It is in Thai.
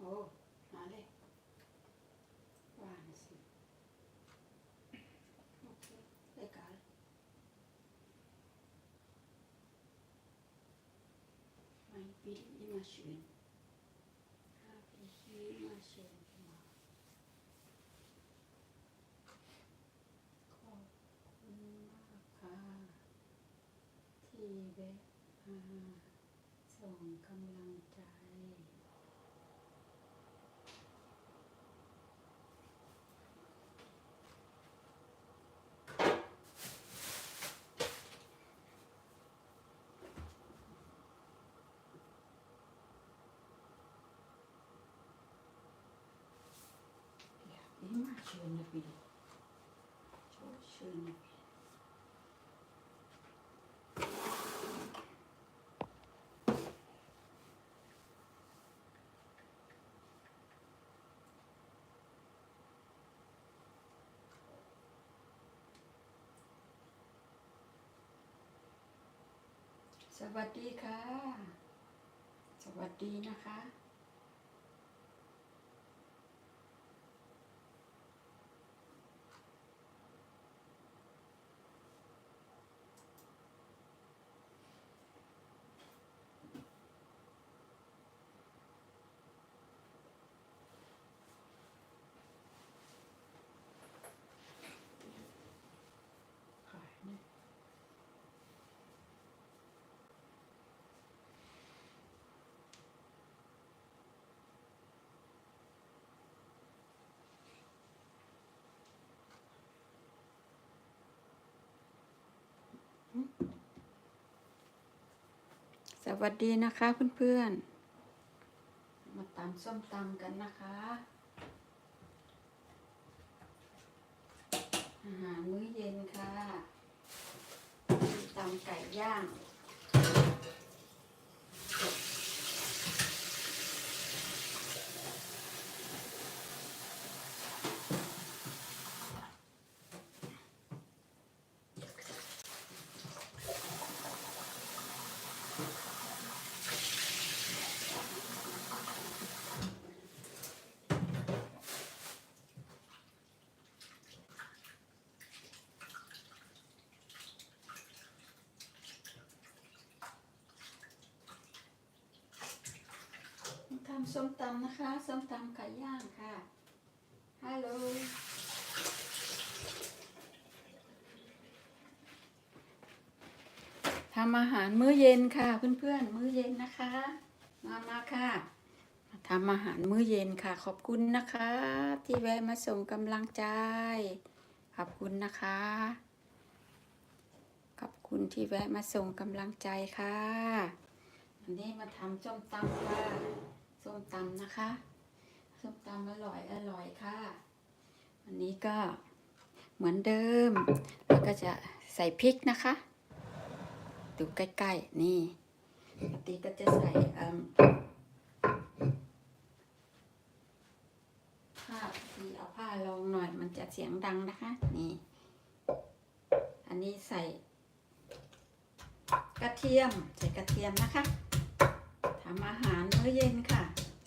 โอ้มาเลยหวานสิโอเคเด้การไม่ปีนี่มาชิมห้าปีที่มาชิมมาขอบคุณมากค่ะที่แวะส่งกำลังใจ Ja, immer schöne Bilder. So schöne Bilder. สวัสดีค่ะ สวัสดีนะคะ วัสดีนะคะเพื่อนๆ มาตามส้มตำกันนะคะ อาหารมื้อเย็นค่ะตำไก่ย่าง ทำส้มตำนะคะ ส้มตำไก่ย่างค่ะ ฮัลโหล ทำอาหารมื้อเย็นค่ะ เพื่อนๆ มื้อเย็นนะคะ มามาค่ะทำอาหารมื้อเย็นค่ะ ขอบคุณนะคะ ที่แวะมาส่งกำลังใจ ขอบคุณนะคะ ขอบคุณที่แวะมาส่งกำลังใจค่ะวันนี้มาทำส้มตำค่ะำนะคะส้มตำอร่อยอร่อยค่ะ วันนี้ก็เหมือนเดิมแล้วก็จะใส่พริกนะคะ ดูใกล้ๆนี่ปกติก็จะใส่ผ้าทีเอาผ้ารองหน่อยมันจะเสียงดังนะคะ นี่ อันนี้ใส่กระเทียมใส่กระเทียมนะคะทำอาหารมื้อเย็นค่ะ